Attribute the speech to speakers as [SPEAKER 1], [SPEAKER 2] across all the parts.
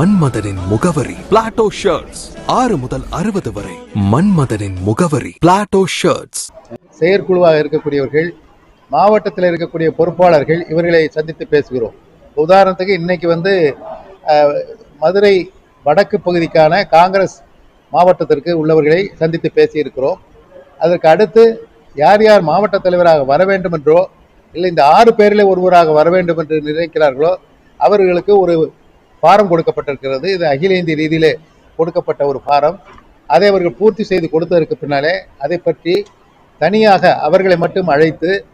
[SPEAKER 1] மன்மதனின் முகவரி Plato shirts ஆறு முதல் அறுபது வரை மன்மதனின் முகவரி பிளாட்டோ ஷர்ட்ஸ்
[SPEAKER 2] செயற்குழுவாக இருக்கக்கூடியவர்கள் மாவட்டத்தில் இருக்கக்கூடிய பொறுப்பாளர்கள் இவர்களை சந்தித்து பேசுகிறோம். உதாரணத்துக்கு இன்னைக்கு வந்து மதுரை வடக்கு பகுதிக்கான காங்கிரஸ் மாவட்டத்திற்கு உள்ளவர்களை சந்தித்து பேசியிருக்கிறோம். அதற்கு அடுத்து யார் யார் மாவட்ட தலைவராக வர வேண்டும் என்றோ இல்லை இந்த ஆறு பேரில் ஒருவராக வர வேண்டும் என்று நினைக்கிறார்களோ அவர்களுக்கு ஒரு ஃபாரம் கொடுக்கப்பட்டிருக்கிறது. இது அகில இந்திய ரீதியிலே கொடுக்கப்பட்ட ஒரு ஃபாரம் அதை அவர்கள் பூர்த்தி செய்து கொடுத்ததற்கு பின்னாலே அதை பற்றி தனியாக அவர்களை மட்டும் அழைத்து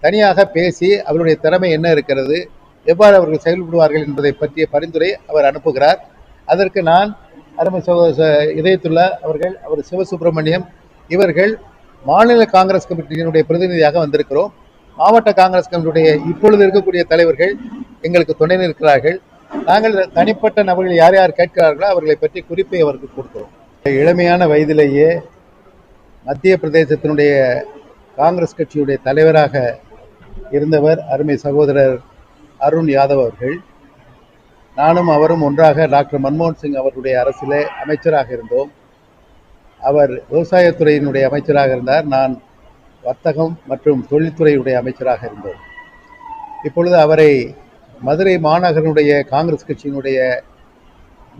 [SPEAKER 2] தனியாக பேசி அவருடைய திறமை என்ன இருக்கிறது எவ்வாறு அவர்கள் செயல்படுவார்கள் என்பதை பற்றிய பரிந்துரை அவர் அனுப்புகிறார். அதற்கு நான் அருமை சகோ- இதயத்துள்ள இதயத்துல்லா அவர்கள் அவர் சிவசுப்பிரமணியம் இவர்கள் மாநில காங்கிரஸ் கமிட்டியினுடைய பிரதிநிதியாக வந்திருக்கிறோம். மாவட்ட காங்கிரஸ் கமிட்டியுடைய இப்பொழுது இருக்கக்கூடிய தலைவர்கள் எங்களுக்கு துணை நிற்கிறார்கள். நாங்கள் தனிப்பட்ட நபர்கள் யார் யார் கேட்கிறார்களோ அவர்களை பற்றி குறிப்பை அவருக்கு கொடுக்கிறோம். இளமையான வயதிலேயே மத்திய பிரதேசத்தினுடைய காங்கிரஸ் கட்சியுடைய தலைவராக இருந்தவர் அருமை சகோதரர் அருண் யாதவ் அவர்கள். நானும் அவரும் ஒன்றாக டாக்டர் மன்மோகன் சிங் அவருடைய அரசிலே அமைச்சராக இருந்தோம். அவர் விவசாயத்துறையினுடைய அமைச்சராக இருந்தார். நான் வர்த்தகம் மற்றும் தொழில்துறையுடைய அமைச்சராக இருந்தோம். இப்பொழுது அவரை மதுரை மாநகரனுடைய காங்கிரஸ் கட்சியினுடைய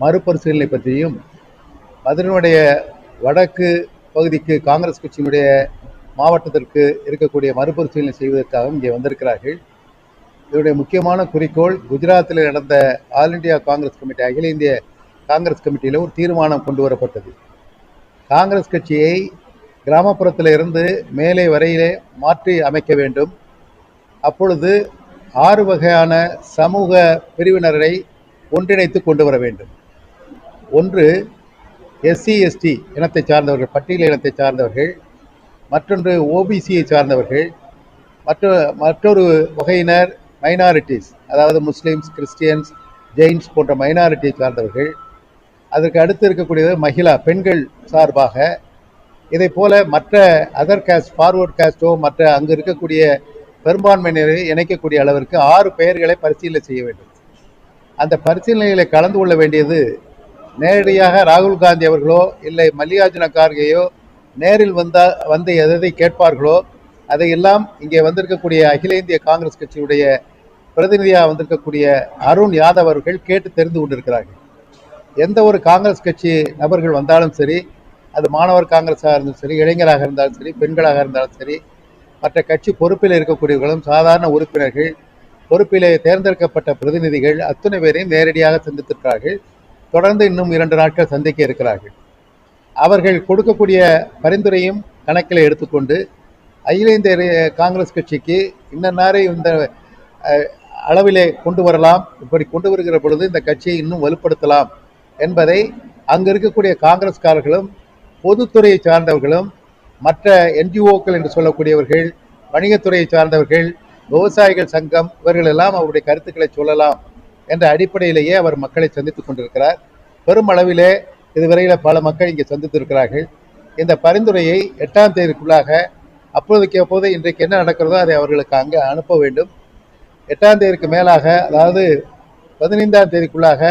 [SPEAKER 2] மறுபரிசீலனை பற்றியும் மதுரையினுடைய வடக்கு பகுதிக்கு காங்கிரஸ் கட்சியினுடைய மாவட்டத்திற்கு இருக்கக்கூடிய மறுபரிசீலனை செய்வதற்காகவும் இங்கே வந்திருக்கிறார்கள். இதனுடைய முக்கியமான குறிக்கோள் குஜராத்தில் நடந்த ஆல் இந்தியா காங்கிரஸ் கமிட்டி அகில இந்திய காங்கிரஸ் கமிட்டியில் ஒரு தீர்மானம் கொண்டு வரப்பட்டது. காங்கிரஸ் கட்சியை கிராமப்புறத்தில் இருந்து மேலே வரையிலே மாற்றி அமைக்க வேண்டும். அப்பொழுது ஆறு வகையான சமூக பிரிவினரை ஒன்றிணைத்து கொண்டு வர வேண்டும். ஒன்று எஸ்சி எஸ்டி இனத்தை சார்ந்தவர்கள் பட்டியல் இனத்தை சார்ந்தவர்கள் மற்றொன்று ஓபிசியை சார்ந்தவர்கள் மற்ற மற்றொரு வகையினர் மைனாரிட்டிஸ் அதாவது முஸ்லீம்ஸ் கிறிஸ்டியன்ஸ் ஜெயின்ஸ் போன்ற மைனாரிட்டியை சார்ந்தவர்கள். அதற்கு அடுத்து இருக்கக்கூடியது மகிழா பெண்கள் சார்பாக. இதை போல மற்ற அதர் காஸ்ட் ஃபார்வர்ட் காஸ்டோ மற்ற அங்கு இருக்கக்கூடிய பெரும்பான்மையினரை இணைக்கக்கூடிய அளவிற்கு ஆறு பெயர்களை பரிசீலனை செய்ய வேண்டும். அந்த பரிசீலனைகளை கலந்து கொள்ள வேண்டியது நேரடியாக ராகுல் காந்தி அவர்களோ இல்லை மல்லிகார்ஜுன கார்கேயோ நேரில் வந்தால் வந்து எதை கேட்பார்களோ அதையெல்லாம் இங்கே வந்திருக்கக்கூடிய அகில இந்திய காங்கிரஸ் கட்சியுடைய பிரதிநிதியாக வந்திருக்கக்கூடிய அருண் யாதவ் அவர்கள் கேட்டு தெரிந்து கொண்டிருக்கிறார்கள். எந்த ஒரு காங்கிரஸ் கட்சி நபர்கள் வந்தாலும் சரி அது மாணவர் காங்கிரஸாக இருந்தாலும் சரி இளைஞராக இருந்தாலும் சரி பெண்களாக இருந்தாலும் சரி மற்ற கட்சி பொறுப்பில் இருக்கக்கூடியவர்களும் சாதாரண உறுப்பினர்கள் பொறுப்பிலே தேர்ந்தெடுக்கப்பட்ட பிரதிநிதிகள் அத்துணை பேரையும் நேரடியாக சந்தித்திருக்கிறார்கள் தொடர்ந்து இன்னும் இரண்டு நாட்கள் சந்திக்க இருக்கிறார்கள். அவர்கள் கொடுக்கக்கூடிய பரிந்துரையும் கணக்கில் எடுத்துக்கொண்டு அகில இந்திய காங்கிரஸ் கட்சிக்கு இன்னன்னாரை இந்த அளவிலே கொண்டு வரலாம். இப்படி கொண்டு வருகிற பொழுது இந்த கட்சியை இன்னும் வலுப்படுத்தலாம் என்பதை அங்கு இருக்கக்கூடிய காங்கிரஸ்காரர்களும் பொதுத்துறையை சார்ந்தவர்களும் மற்ற என்ஜிஓக்கள் என்று சொல்லக்கூடியவர்கள் வணிகத்துறையை சார்ந்தவர்கள் விவசாயிகள் சங்கம் இவர்கள் எல்லாம் அவருடைய கருத்துக்களை சொல்லலாம் என்ற அடிப்படையிலேயே அவர் மக்களை சந்தித்துக் கொண்டிருக்கிறார். பெரும் அளவிலே இதுவரையில் பல மக்கள் இங்கே சந்தித்திருக்கிறார்கள். இந்த பரிந்துரையை எட்டாம் தேதிக்குள்ளாக அப்போதைக்கு அப்போது இன்றைக்கு என்ன நடக்கிறதோ அதை அவர்களுக்கு அங்கே அனுப்ப வேண்டும். எட்டாம் தேதிக்கு மேலாக அதாவது பதினைந்தாம் தேதிக்குள்ளாக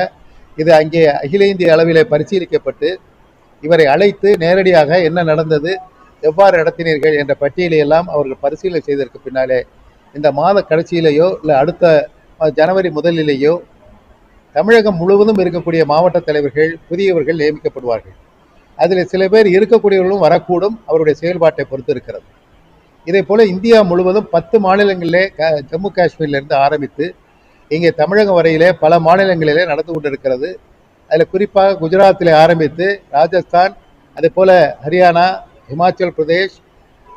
[SPEAKER 2] இது அங்கே அகில இந்திய அளவிலே பரிசீலிக்கப்பட்டு இவரை அழைத்து நேரடியாக என்ன நடந்தது எவ்வாறு நடத்தினீர்கள் என்ற பட்டியலை எல்லாம் அவர்கள் பரிசீலனை செய்ததற்கு பின்னாலே இந்த மாத கடைசியிலேயோ இல்லை அடுத்த ஜனவரி முதலிலேயோ தமிழகம் முழுவதும் இருக்கக்கூடிய மாவட்ட தலைவர்கள் புதியவர்கள் நியமிக்கப்படுவார்கள். அதில் சில பேர் இருக்கக்கூடியவர்களும் வரக்கூடும் அவருடைய செயல்பாட்டை பொறுத்து இருக்கிறது. இதே போல் இந்தியா முழுவதும் பத்து மாநிலங்களிலே க- ஜம்மு காஷ்மீர்லேருந்து ஆரம்பித்து இங்கே தமிழகம் வரையிலே பல மாநிலங்களிலே நடந்து கொண்டிருக்கிறது. அதில் குறிப்பாக குஜராத்தில் ஆரம்பித்து ராஜஸ்தான் அதே போல் ஹரியானா இமாச்சல் பிரதேஷ்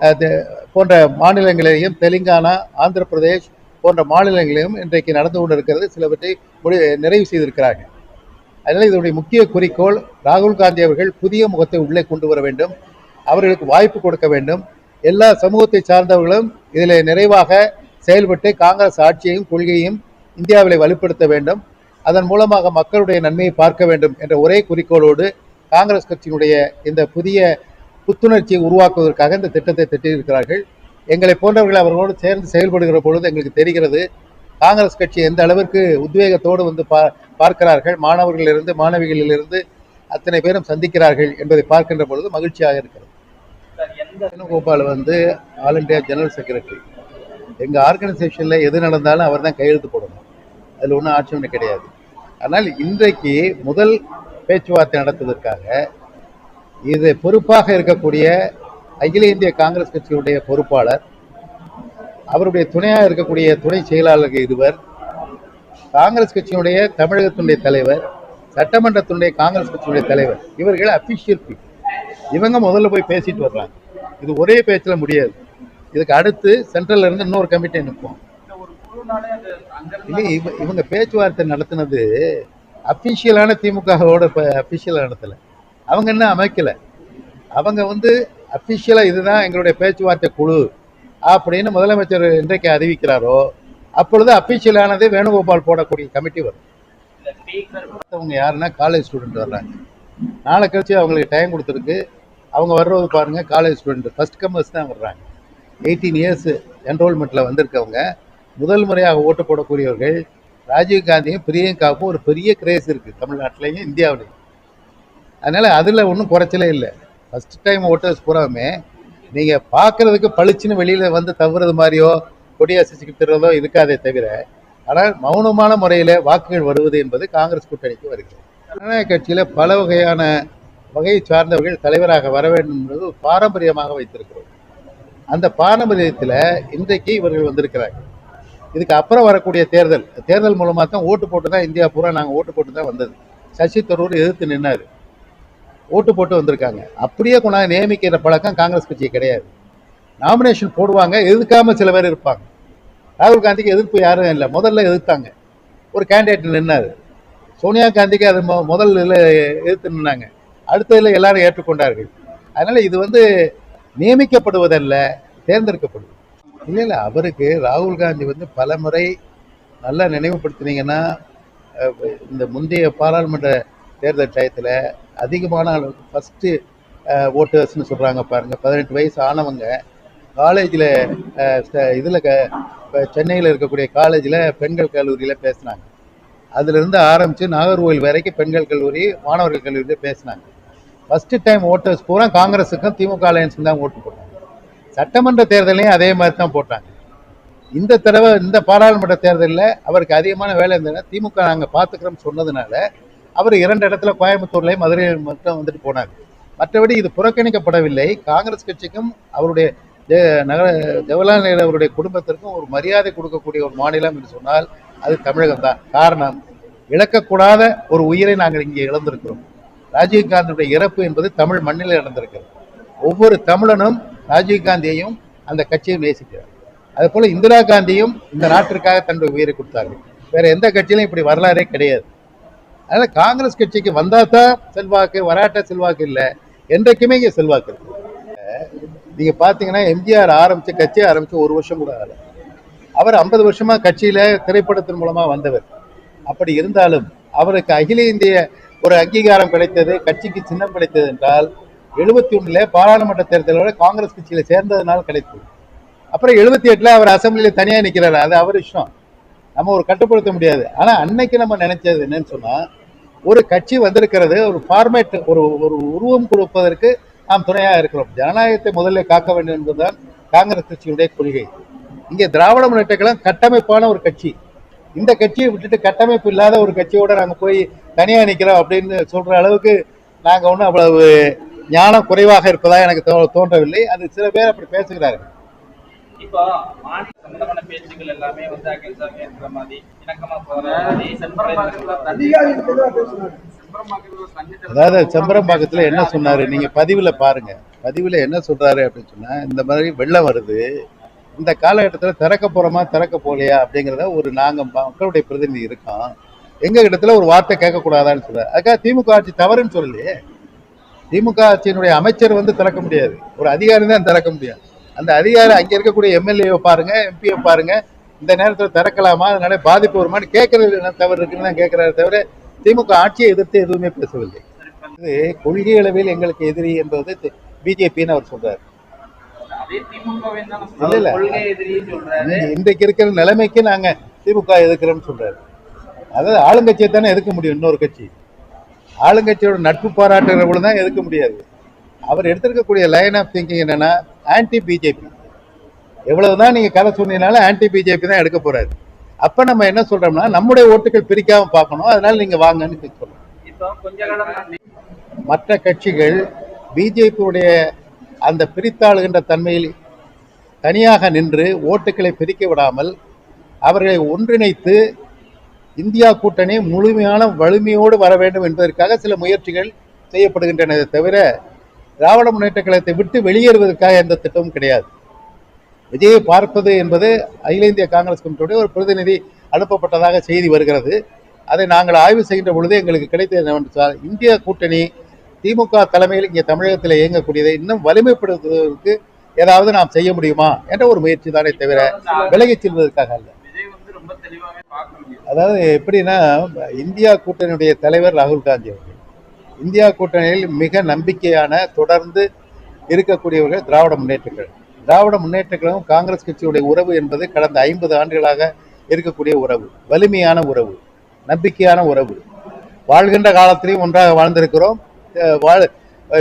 [SPEAKER 2] அது போன்ற மாநிலங்களையும் தெலுங்கானா ஆந்திர பிரதேஷ் போன்ற மாநிலங்களையும் இன்றைக்கு நடந்து கொண்டிருக்கிறது. சிலவற்றை முடி நிறைவு செய்திருக்கிறார்கள். அதனால் இதனுடைய முக்கிய குறிக்கோள் ராகுல் காந்தி அவர்கள் புதிய முகத்தை உள்ளே கொண்டு வர வேண்டும். அவர்களுக்கு வாய்ப்பு கொடுக்க வேண்டும். எல்லா சமூகத்தை சார்ந்தவர்களும் இதில் நிறைவாக செயல்பட்டு காங்கிரஸ் ஆட்சியையும் கொள்கையும் இந்தியாவிலே வலுப்படுத்த வேண்டும். அதன் மூலமாக மக்களுடைய நன்மையை பார்க்க வேண்டும் என்ற ஒரே குறிக்கோளோடு காங்கிரஸ் கட்சியினுடைய இந்த புதிய புத்துணர்ச்சியை உருவாக்குவதற்காக இந்த திட்டத்தை திட்டியிருக்கிறார்கள். எங்களை போன்றவர்கள் அவர்களோடு சேர்ந்து செயல்படுகிற பொழுது எங்களுக்கு தெரிகிறது. காங்கிரஸ் கட்சி எந்த அளவிற்கு உத்வேகத்தோடு வந்து பா பார்க்கிறார்கள். மாணவர்களிலிருந்து மாணவிகளிலிருந்து அத்தனை பேரும் சந்திக்கிறார்கள் என்பதை பார்க்கின்ற பொழுது மகிழ்ச்சியாக இருக்கிறது. வேணுகோபால் வந்து ஆல் இந்தியா ஜெனரல் செக்ரட்டரி. எங்கள் ஆர்கனைசேஷனில் எது நடந்தாலும் அவர் தான் கையெழுத்து போடணும். அதில் ஒன்றும் ஆட்சேபனை கிடையாது. ஆனால் இன்றைக்கு முதல் பேச்சுவார்த்தை நடத்துவதற்காக இது பொறுப்பாக இருக்கக்கூடிய அகில இந்திய காங்கிரஸ் கட்சியுடைய பொறுப்பாளர் அவருடைய துணையாக இருக்கக்கூடிய துணை செயலாளர் இருவர் காங்கிரஸ் கட்சியினுடைய தமிழகத்தினுடைய தலைவர் சட்டமன்றத்தினுடைய காங்கிரஸ் கட்சியுடைய தலைவர் இவர்கள் அபிஷியல் பீப்புள் இவங்க முதல்ல போய் பேசிட்டு வர்றாங்க. இது ஒரே பேச்சில் முடியாது. இதுக்கு அடுத்து சென்ட்ரல்ல இருந்து இன்னொரு கமிட்டி நிற்போம் இல்லை இவ இவங்க பேச்சுவார்த்தை நடத்தினது அபிஷியலான திமுகவோட அபிஷியலாக நடத்தலை. அவங்க என்ன அமைக்கலை? அவங்க வந்து அஃபிஷியலாக இதுதான் எங்களுடைய பேச்சுவார்த்தை குழு அப்படின்னு முதலமைச்சர் இன்றைக்கு அறிவிக்கிறாரோ அப்பொழுது அஃபிஷியலானது வேணுகோபால் போடக்கூடிய கமிட்டி வரும். அவங்க யாருன்னா காலேஜ் ஸ்டூடெண்ட் வர்றாங்க. நாளை கழிச்சு அவங்களுக்கு டைம் கொடுத்துருக்கு. அவங்க வர்றது பாருங்க காலேஜ் ஸ்டூடெண்ட் ஃபர்ஸ்ட் கமர்ஸ் தான் வர்றாங்க. எயிட்டீன் இயர்ஸ் என்ரோல்மெண்ட்டில் வந்திருக்கவங்க. முதல் முறையாக ஓட்டு போடக்கூடியவர்கள். ராஜீவ் காந்தியும் பிரியங்காவுக்கும் ஒரு பெரிய கிரேஸ் இருக்குது தமிழ்நாட்டிலையும் இந்தியாவிலையும். அதனால் அதில் ஒன்றும் குறைச்சலே இல்லை. ஃபஸ்ட் டைம் ஓட்டர்ஸ் பூராவுமே நீங்கள் பார்க்குறதுக்கு பளிச்சுன்னு வெளியில் வந்து தவறது மாதிரியோ கொடி இருக்காதே தவிர ஆனால் மௌனமான முறையில் வாக்குகள் வருவது என்பது காங்கிரஸ் கூட்டணிக்கு வருகிறது. ஜனநாயக கட்சியில் பல வகையான வகையை சார்ந்தவர்கள் தலைவராக வர வேண்டும் என்பது பாரம்பரியமாக வைத்திருக்கிறோம். அந்த பாரம்பரியத்தில் இன்றைக்கு இவர்கள் வந்திருக்கிறார்கள். இதுக்கு அப்புறம் வரக்கூடிய தேர்தல் தேர்தல் மூலமாக தான் ஓட்டு போட்டு தான் இந்தியா பூரா நாங்கள் ஓட்டு போட்டு தான் வந்தது. சசி தரூர் எதிர்த்து நின்னார். ஓட்டு போட்டு வந்திருக்காங்க. அப்படியே கொண்டாந்து நியமிக்கிற பழக்கம் காங்கிரஸ் கட்சி கிடையாது. நாமினேஷன் போடுவாங்க எதிர்க்காம சில பேர் இருப்பாங்க. ராகுல் காந்திக்கு எதிர்ப்பு யாரும் இல்லை. முதல்ல எதிர்த்தாங்க. ஒரு கேண்டிடேட் நின்னார். சோனியா காந்திக்கு அது மொ- முதல் இதில் எதிர்த்து நின்னாங்க. அடுத்ததில் எல்லாரும் ஏற்றுக்கொண்டார்கள். அதனால் இது வந்து நியமிக்கப்படுவதல்ல தேர்ந்தெடுக்கப்படுது. இல்லை இல்லை அவருக்கு ராகுல் காந்தி வந்து பல முறை நல்லா நினைவுபடுத்தினீங்கன்னா இந்த முந்தைய பாராளுமன்ற தேர்தல் டயத்தில் அதிகமான அளவுக்கு ஃபஸ்ட்டு ஓட்டர்ஸ்னு சொல்கிறாங்க பாருங்கள் பதினெட்டு வயசு ஆனவங்க காலேஜில் இதில் க இப்போ சென்னையில் இருக்கக்கூடிய காலேஜில் பெண்கள் கல்லூரியில் பேசினாங்க. அதிலிருந்து ஆரம்பித்து நாகர்கோவில் வரைக்கும் பெண்கள் கல்லூரி மாணவர்கள் கல்லூரியில் பேசினாங்க. ஃபஸ்ட்டு டைம் ஓட்டர்ஸ் பூரா காங்கிரஸுக்கும் திமுக அலையன்ஸுக்கும் தான் ஓட்டு போட்டாங்க. சட்டமன்ற தேர்தலையும் அதே மாதிரி தான் போட்டாங்க. இந்த தடவை இந்த பாராளுமன்ற தேர்தலில் அவருக்கு அதிகமான வேலை இருந்ததுன்னா திமுக நாங்கள் பார்த்துக்கிறோம்னு சொன்னதுனால அவர் இரண்டு இடத்துல கோயம்புத்தூர்லையும் மதுரையில் மட்டும் வந்துட்டு போனார். மற்றபடி இது புறக்கணிக்கப்படவில்லை. காங்கிரஸ் கட்சிக்கும் அவருடைய நகர ஜவஹர்லால் நேரு அவருடைய குடும்பத்திற்கும் ஒரு மரியாதை கொடுக்கக்கூடிய ஒரு மாநிலம் என்று சொன்னால் அது தமிழகம் தான். காரணம் இழக்கக்கூடாத ஒரு உயிரை நாங்கள் இங்கே இழந்திருக்கிறோம். ராஜீவ்காந்தியுடைய இறப்பு என்பது தமிழ் மண்ணில் நடந்திருக்கிறது. ஒவ்வொரு தமிழனும் ராஜீவ்காந்தியையும் அந்த கட்சியை நேசிக்கிறார். அதுபோல் இந்திரா காந்தியும் இந்த நாட்டிற்காக தன்னுடைய உயிரை கொடுத்தார்கள். வேற எந்த கட்சியிலும் இப்படி வரலாறே கிடையாது. அதனால காங்கிரஸ் கட்சிக்கு வந்தா தான் செல்வாக்கு வராட்ட செல்வாக்கு இல்லை. என்றைக்குமே இங்கே செல்வாக்கு இருக்கு. நீங்க பாத்தீங்கன்னா எம்ஜிஆர் ஆரம்பிச்ச கட்சி ஆரம்பிச்சு ஒரு வருஷம் கூட ஆகலை. அவர் ஐம்பது வருஷமா கட்சியில திரைப்படத்தின் மூலமா வந்தவர். அப்படி இருந்தாலும் அவருக்கு அகில இந்திய ஒரு அங்கீகாரம் கிடைத்தது கட்சிக்கு சின்னம் கிடைத்தது என்றால் எழுபத்தி ஒண்ணுல பாராளுமன்ற தேர்தலோட காங்கிரஸ் கட்சியில சேர்ந்ததுனால கிடைத்தது. அப்புறம் எழுபத்தி எட்டுல அவர் அசம்பிளியில தனியா நிற்கிறார் அது அவர் இஷ்டம். நம்ம ஒரு கட்டுப்படுத்த முடியாது. ஆனா அன்னைக்கு நம்ம நினைச்சது என்னன்னு சொன்னா ஒரு கட்சி வந்திருக்கிறது ஒரு ஃபார்மேட் ஒரு ஒரு உருவம் கொடுப்பதற்கு நாம் துணையாக இருக்கிறோம். ஜனநாயகத்தை முதல்ல காக்க வேண்டும் என்பதுதான் காங்கிரஸ் கட்சியுடைய கொள்கை. இங்கே திராவிட முன்னேற்ற கழகம் கட்டமைப்பான ஒரு கட்சி. இந்த கட்சியை விட்டுட்டு கட்டமைப்பு இல்லாத ஒரு கட்சியோட நாங்கள் போய் தனியாக நிற்கிறோம் அப்படின்னு சொல்ற அளவுக்கு நாங்கள் ஒன்றும் அவ்வளவு ஞானம் குறைவாக இருப்பதாக எனக்கு தோ- தோன்றவில்லை. அது சில பேர் அப்படி பேசுகிறார்கள்.
[SPEAKER 3] இப்போ சம்பந்தமான பேச்சுக்கள் எல்லாமே வந்து அகிம்சாமே இருக்கிற மாதிரி இணக்கமா போற மாதிரி
[SPEAKER 2] அதாவது செம்பரம்பாக்கத்துல என்ன சொன்னாரு? நீங்க பதிவுல பாருங்க. பதிவுல என்ன சொல்றாரு அப்படின்னு சொன்னா இந்த மாதிரி வெள்ளம் வருது இந்த காலகட்டத்துல திறக்க போறோமா திறக்க போலையா அப்படிங்கிறத ஒரு நாங்க மக்களுடைய பிரதிநிதி இருக்கோம் எங்க இடத்துல ஒரு வார்த்தை கேட்கக்கூடாதான்னு சொல்றாரு. அதுக்காக திமுக ஆட்சி தவறுன்னு சொல்லலையே. திமுக ஆட்சியினுடைய அமைச்சர் வந்து திறக்க முடியாது. ஒரு அதிகாரி தான் திறக்க முடியும் அந்த அதிகாரி அங்க இருக்கக்கூடிய எம்எல்ஏவை பாருங்க எம்பியை பாருங்க. இந்த நேரத்தில் திறக்கலாமா? அதனால பாதிப்பு வருமானு கேட்கறது என்ன தவறு இருக்குன்னு தான் கேட்கிறாரு தவிர திமுக ஆட்சியை எதிர்த்து எதுவுமே பேசவில்லை. இது கொள்கை அளவில் எங்களுக்கு எதிரி என்பது பிஜேபின்னு அவர் சொல்றாரு. இல்ல, இல்ல. இன்றைக்கு இருக்கிற நிலைமைக்கு நாங்க திமுக எதிர்க்கிறோம்னு சொல்றாரு. அதாவது ஆளுங்கட்சியை தானே எதிர்க்க முடியும் இன்னொரு கட்சி. ஆளுங்கட்சியோட நட்பு பாராட்டுறவங்களும் தான் எதிர்க்க முடியாது. அவர் எடுத்திருக்கக்கூடிய லைன் ஆஃப் திங்கிங் என்னன்னா ஆன்டி பிஜேபி எவ்வளவுதான் நீங்க கதை சொன்னீங்கனாலும் ஆன்டி பிஜேபி தான் எடுக்க போறாரு. அப்ப நம்ம என்ன சொல்றோம்னா நம்முடைய ஓட்டுகள் பிரிக்காம பார்க்கணும். அதனால நீங்க வாங்கன்னு
[SPEAKER 3] சொல்லணும்
[SPEAKER 2] மற்ற கட்சிகள் பிஜேபியுடைய அந்த பிரித்தாளுகின்ற தன்மையில் தனியாக நின்று ஓட்டுகளை பிரிக்க விடாமல் அவர்களை ஒன்றிணைத்து இந்தியா கூட்டணி முழுமையான வலிமையோடு வர வேண்டும் என்பதற்காக சில முயற்சிகள் செய்யப்படுகின்றன. தவிர திராவிட முன்னேற்ற கழகத்தை விட்டு வெளியேறுவதற்காக எந்த திட்டமும் கிடையாது. விஜயை பார்ப்பது என்பது அகில இந்திய காங்கிரஸ் கமிட்டியுடைய ஒரு பிரதிநிதி அனுப்பப்பட்டதாக செய்தி வருகிறது. அதை நாங்கள் ஆய்வு செய்கின்ற பொழுது எங்களுக்கு கிடைத்தது என்னவென்றால் இந்திய கூட்டணி திமுக தலைமையில் இங்கே தமிழகத்தில் இயங்கக்கூடியதை இன்னும் வலிமைப்படுத்துவதற்கு ஏதாவது நாம் செய்ய முடியுமா என்ற ஒரு முயற்சி தானே தவிர விலகிச் செல்வதற்காக அல்ல. அதாவது எப்படின்னா இந்தியா கூட்டணியுடைய தலைவர் ராகுல் காந்தி இந்தியா கூட்டணியில் மிக நம்பிக்கையான தொடர்ந்து இருக்கக்கூடியவர்கள் திராவிட முன்னேற்றங்கள். திராவிட முன்னேற்றங்களும் காங்கிரஸ் கட்சியுடைய உறவு என்பது கடந்த ஐம்பது ஆண்டுகளாக இருக்கக்கூடிய உறவு. வலிமையான உறவு நம்பிக்கையான உறவு. வாழ்கின்ற காலத்திலையும் ஒன்றாக வாழ்ந்திருக்கிறோம். வாழ்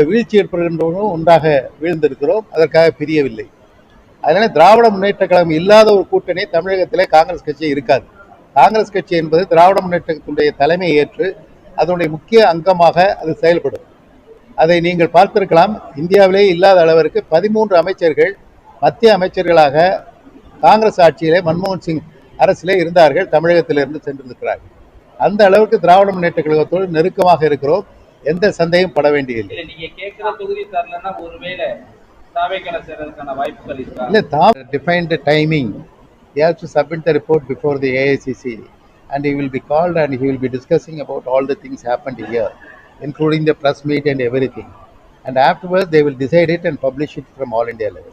[SPEAKER 2] வீழ்ச்சி ஏற்படுகின்றவர்களும் ஒன்றாக வீழ்ந்திருக்கிறோம். அதற்காக பிரியவில்லை. அதனால் திராவிட முன்னேற்ற கழகம் இல்லாத ஒரு கூட்டணி தமிழகத்திலே காங்கிரஸ் கட்சி இருக்காது. காங்கிரஸ் கட்சி என்பது திராவிட முன்னேற்றத்தினுடைய தலைமை ஏற்று அதனுடைய முக்கிய அங்கமாக அது செயல்படும். அதை நீங்கள் பார்த்திருக்கலாம். இந்தியாவிலே இல்லாத அளவிற்கு பதிமூன்று அமைச்சர்கள் மத்திய அமைச்சர்களாக காங்கிரஸ் ஆட்சியிலே மன்மோகன் சிங் அரசிலே இருந்தார்கள் தமிழகத்திலிருந்து சென்றிருக்கிறார்கள் அந்த அளவுக்கு திராவிட முன்னேற்ற கழகத்தோடு நெருக்கமாக இருக்கிறோம். எந்த சந்தேகம் பட வேண்டியதில்லை.
[SPEAKER 3] இல்ல கேட்கிற தொகுதி தரலன்னா ஒருவேளை தாவேக்கலை சேர்றதுக்கான வாய்ப்புகள் இருக்கா?
[SPEAKER 2] இல்லை தான் and he will be called and he will be discussing about all the things happened here including the press meet and everything. And afterwards they will decide it and publish it from all India level